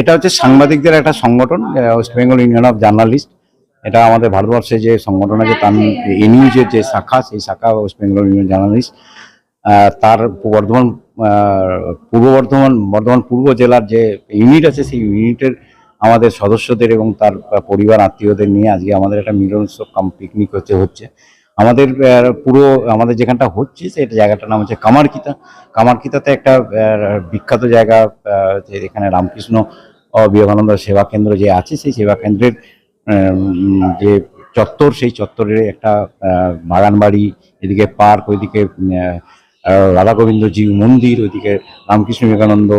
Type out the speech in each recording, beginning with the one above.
এটা হচ্ছে সাংবাদিকদের একটা সংগঠন West Bengal union of journalist এটা আমাদের ভারতবর্ষে যে সংগঠন আছে, তার এনইউজের যে শাখা, সেই শাখা ওয়েস্ট বেঙ্গল ইউনিয়ন জার্নালিস্ট তার বর্ধমান পূর্ব বর্ধমান বর্ধমান পূর্ব জেলার যে ইউনিট আছে, সেই ইউনিটের আমাদের সদস্যদের এবং তার পরিবার, আত্মীয়দের নিয়ে আজকে আমাদের একটা মিলন উৎসব পিকনিক হচ্ছে হচ্ছে। আমাদের পুরো আমাদের যেখানটা হচ্ছে সেটা জায়গাটার নাম হচ্ছে কামারকিতা। কামারকিতাতে একটা বিখ্যাত জায়গা যে এখানে রামকৃষ্ণ বিবেকানন্দ সেবা কেন্দ্র যে আছে সেই সেবা কেন্দ্রের যে চত্বর সেই চত্বরের একটা আহ, বাগান বাড়ি এদিকে পার্ক ওইদিকে রাধা গোবিন্দজি মন্দির ওইদিকে রামকৃষ্ণ বিবেকানন্দ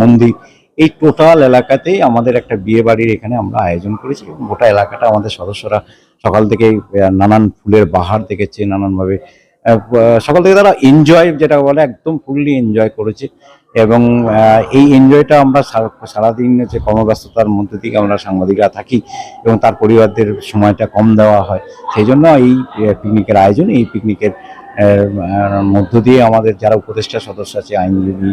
মন্দির। এই টোটাল এলাকাতেই আমাদের একটা বিয়ে বাড়ির এখানে আমরা আয়োজন করেছি গোটা এলাকাটা আমাদের সদস্যরা সকাল থেকে নানান ফুলের বাহার দেখেছে, নানানভাবে সকাল থেকে তারা এনজয় যেটা বলে একদম ফুললি এনজয় করেছে এবং এই এনজয়টা আমরা সারা- সারাদিন যে কর্মব্যস্ততার মধ্যে থেকে আমরা সাংবাদিকরা থাকি এবং তার পরিবারদের সময়টা কম দেওয়া হয়। সেই জন্য এই পিকনিকের আয়োজন, এই পিকনিকের মধ্য দিয়ে আমাদের যারা উপদেষ্টা সদস্য আছে, আইনজীবী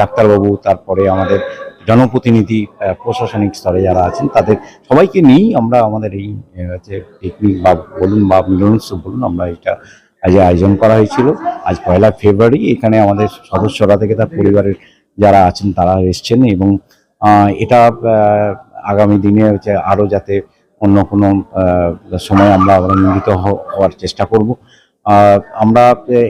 ডাক্তারবাবু, তারপরে আমাদের জনপ্রতিনিধি প্রশাসনিক স্তরে যারা আছেন, তাদের সবাইকে নিয়েই আমরা আমাদের এই যে পিকনিক বা বলুন বা মিলন উৎসব বলুন, আমরা এটা আজ আয়োজন করা হয়েছিল। আজ পয়লা ফেব্রুয়ারি, এখানে আমাদের সদস্যরা থেকে তার পরিবারের যারা আছেন, তারা এসছেন এবং এটা আগামী দিনে হচ্ছে আরও যাতে অন্য কোনো সময় আমরা মিলিত হওয়ার চেষ্টা করব। আমরা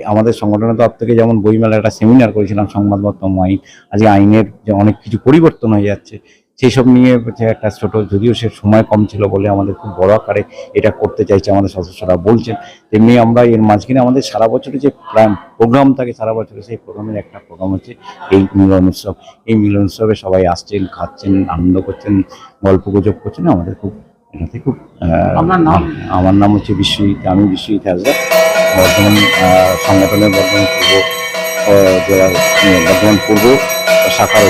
আমাদের সংগঠনের তরফ থেকে যেমন বইমেলার একটা সেমিনার করেছিলাম সংবাদমাধ্যম আইন আজকে আইনের যে অনেক কিছু পরিবর্তন হয়ে যাচ্ছে সেই সব নিয়ে একটা ছোট যদিও সে সময় কম ছিল বলে আমাদের খুব বড় আকারে এটা করতে চাইছে আমাদের সদস্যরা বলছেন তেমনি আমরা এর মাঝখানে আমাদের সারা বছরে যে প্রোগ্রাম থাকে সারা বছরে সেই প্রোগ্রামের একটা প্রোগ্রাম হচ্ছে এই মিলন উৎসব এই মিলন উৎসবে সবাই আসছেন খাচ্ছেন আনন্দ করছেন গল্প গুজব করছেন আমাদের খুব এটাতে খুব? আমার নাম হচ্ছে বিশ্বজিৎ আমি বিশ্বজিৎ হাজরা বর্ধমান সংগঠনের বর্ধমান পূর্ব জেলার বর্ধমান পূর্ব শাখার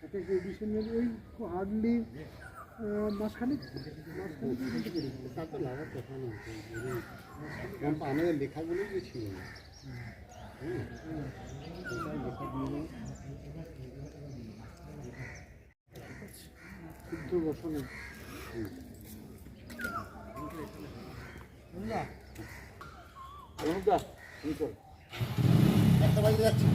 হচ্ছে আহ, সম্পাদক হার্ডলি মাসখানেক তার তো লাগার কথা না আমাদের লেখাগুলো যে ছিল না শুদ্ধ বসনে একটা বাড়িতে যাচ্ছি